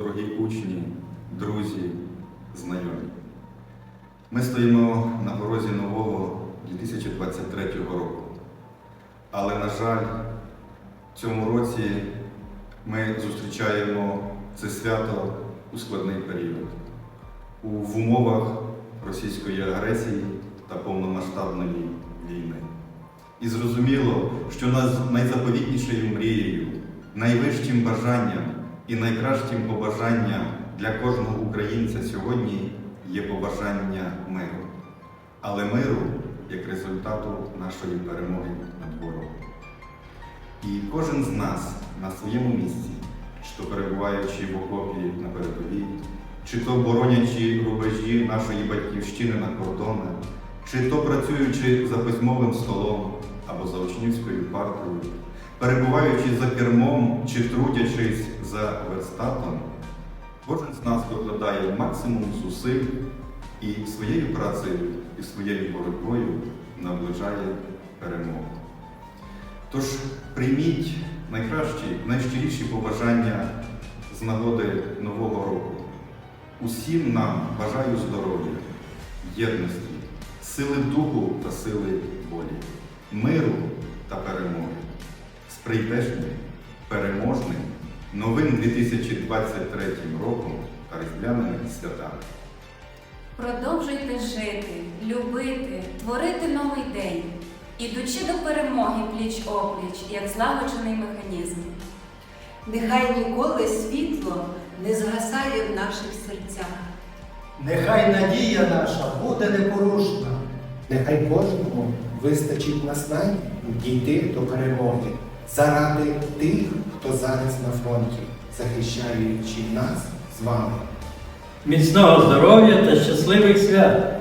Дорогі учні, друзі, знайомі. Ми стоїмо на порозі нового 2023 року. Але, на жаль, в цьому році ми зустрічаємо це свято у складний період. У, в умовах російської агресії та повномасштабної війни. І зрозуміло, що нас- найзаповітнішою мрією, найвищим бажанням і найкращим побажанням для кожного українця сьогодні є побажання миру. Але миру як результату нашої перемоги над ворогом. І кожен з нас на своєму місці, чи то перебуваючи в окопі на передовій, чи то боронячи рубежі нашої батьківщини на кордонах, чи то працюючи за письмовим столом або за учнівською партою, перебуваючи за кермом чи трудячись за верстатом, кожен з нас докладає максимум зусиль і своєю працею, і своєю боротьбою наближає перемогу. Тож прийміть найкращі, найщиріші побажання з нагоди Нового року. Усім нам бажаю здоров'я, єдності, сили духу та сили волі, миру та перемоги, з прийдешнім, переможним, новим 2023 роком та різдвяними святами. Продовжуйте жити, любити, творити новий день, ідучи до перемоги пліч-опліч, як злагоджений механізм. Нехай ніколи світло не згасає в наших серцях. Нехай надія наша буде непорушна. Нехай кожному вистачить наснань дійти до перемоги заради тих, хто зараз на фронті, захищаючи нас з вами. Міцного здоров'я та щасливих свят!